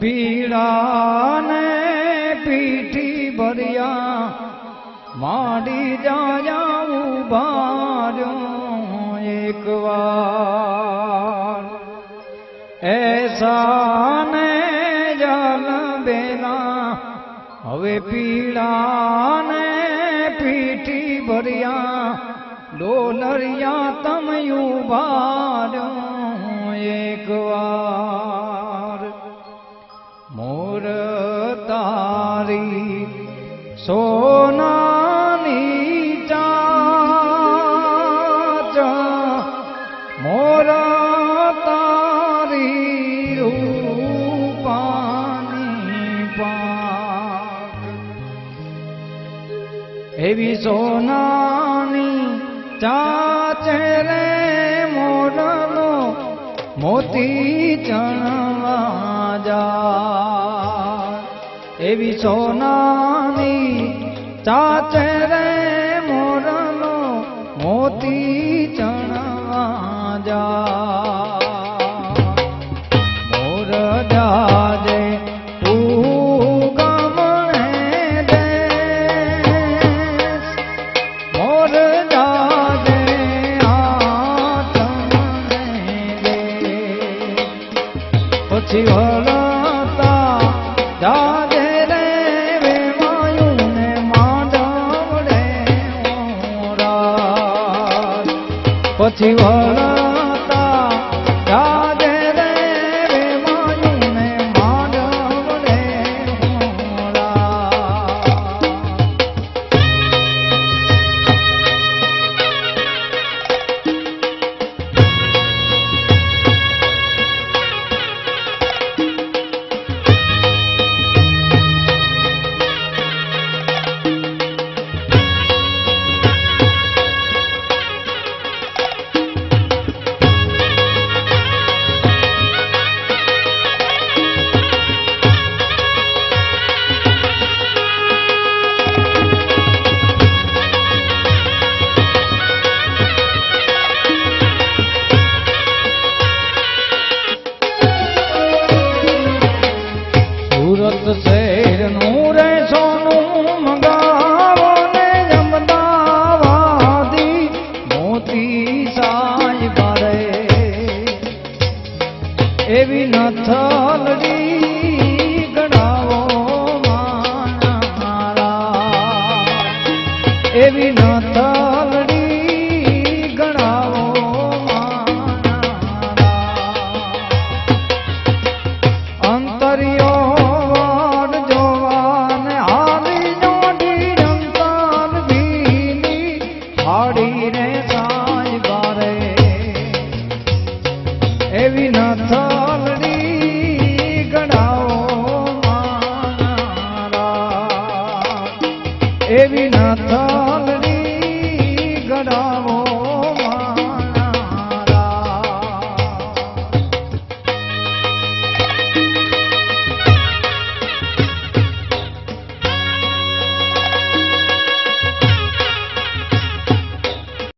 પીડાને પીઠી ભર્યા, માડી જાયા ઉભાર્યો એક વાર એસા ને જલ બેલા હવે પીડાને પીઠી ભર્યા ડોલરિયા તમયું ઉભાર્યો એક વાર મોર તારી સોનાની ચાચ. મોર તારી રૂપાની પાક. એવી સોનાની ચાચે રે મોરનો મોતી ચણવા જા એવી સોનાની ચાચે રે મોરનો મોતી ચણવા જા પછી વળતા એવી નથલડી ગણાવો મારા. એવી નથલડી વિના થાલડી ગણાવો મારા. એ વિના ગણાવો